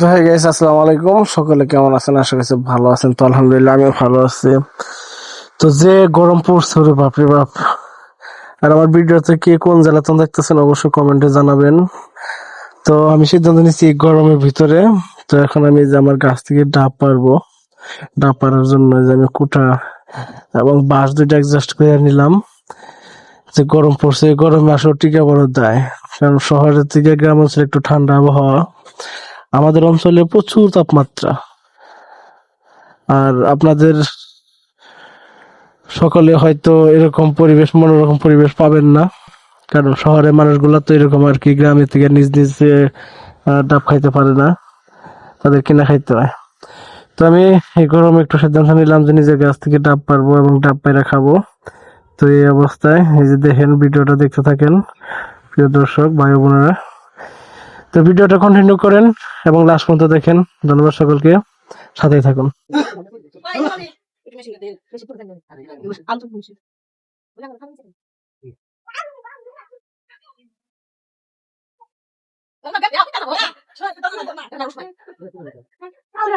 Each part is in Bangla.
তো হয়ে গেছে আসসালামু আলাইকুম। সকলে কেমন আছেন? আশা করছি ভালো আছেন। তো আলহামদুলিল্লাহ, আমিও ভালো আছি। তো যে গরম পড়ছে রে বাপরে বাপ। আর আমার ভিডিওতে কে কোন জেলাতে দেখতেছেন অবশ্যই কমেন্টে জানাবেন। তো আমি সিদ্ধান্ত নিচ্ছি গরমের ভিতরে। তো এখন আমি যে আমার গাছ থেকে ডাব পারব ডাব পারার জন্য যে আমি কুটা এবং বাঁশ দুইটা অ্যাডজাস্ট করে নিলাম। যে গরম পড়ছে গরমে আসলে টিকা বড় দেয় কারণ শহরের থেকে গ্রাম অঞ্চলে একটু ঠান্ডা আবহাওয়া। আমাদের অঞ্চলে প্রচুর তাপমাত্রা। আর আপনাদের সকলে হয়তো এরকম পরিবেশ মনোরকম পরিবেশ পাবেন না। কারণ শহরের মানুষগুলা তো এরকম আর কি গ্রামের থেকে নিজ নিজ ডাব খাইতে পারে না। তাদের কিনা খাইতে হয়। তো আমি এই গরমে একটু সিদ্ধান্ত নিলাম যে নিজের গাছ থেকে ডাব পারব এবং ডাব পাইরা খাব। তো এই অবস্থায় এই যে দেখেন, ভিডিওটা দেখতে থাকেন। প্রিয় দর্শক, ভাই বোনেরা। তো ভিডিওটা কন্টিনিউ করেন এবং লাস্ট পর্যন্ত দেখেন ধন্যবাদ সকলকে সাথেই থাকুন আমি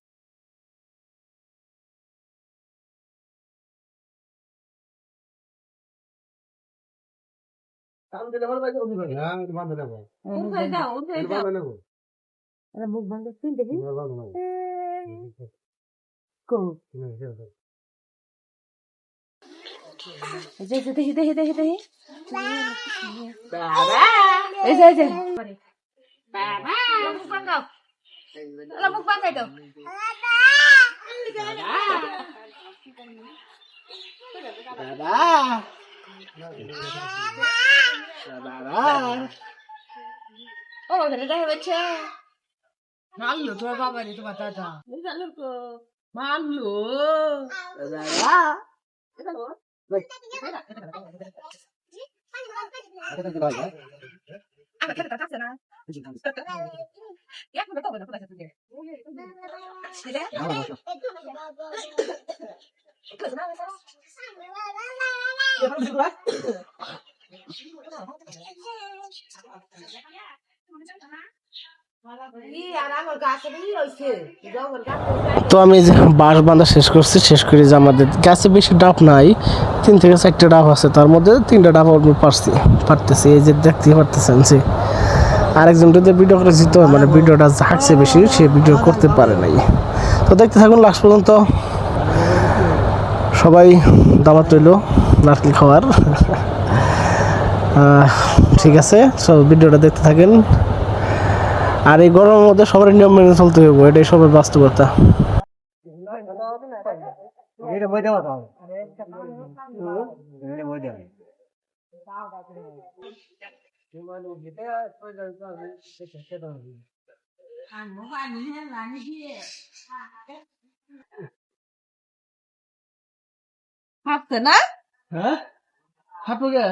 মুখ বন্ধ শুন দেখি। দেখি। দেখি দেখি দেখি দেখি। এই যে এই যে। মুখ বাঙ্গাও মুখ বাঙ্গাই দাও। ও Oh, dari dah baca. Malu tu apa ni tu kata tak? Bisa. Malu. Aku tak tahu kenapa. Aku tak tahu kenapa. Aku tak tahu তো আমি যে বাঁশ বাঁধা শেষ করছি, শেষ করে যে আমাদের গাছে বেশি ডাব নাই, তিন থেকে চারটে ডাব আছে, তার মধ্যে তিনটা ডাব আমি পারছি, পারতেছি, এই যে দেখতে পারতেছেন যে আরেকজন যদি ভিডিও করেছি তো মানে ভিডিওটা হাঁটছে বেশি, সে ভিডিও করতে পারে নাই। তো দেখতে থাকুন লাস্ট পর্যন্ত সবাই দাওয়াত রইল, নারকেল খাওয়ার। ঠিক আছে সব ভিডিওটা দেখতে থাকেন। আর এই গরমের মধ্যে সবার নিয়ম মেনে চলতে হবে এটাই সবার বাস্তবতা। ভাবছে না? হ্যাঁ? হাঁটু গে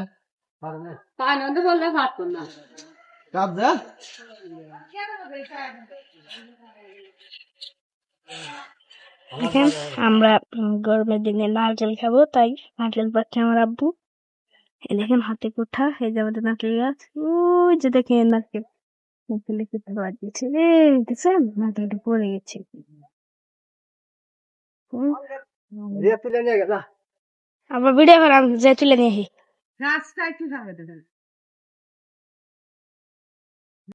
বললে না দেখেন আমরা গরমের দিনে নারকেল খাব তাই নারকেল পাচ্ছে আমার আব্বু। এই দেখেন হাতে কোঠা এই যে আমাদের নারকেল গাছ। ওই যে দেখেন নারকেল। নারকেলে কোঠা বাজিয়েছে এই দেখছেন? নারকেলটা পড়ে গেছে। আবার ভিডিও করে আমি যে তুলে নিয়ে আসি রাস্তায় সামনে যাবে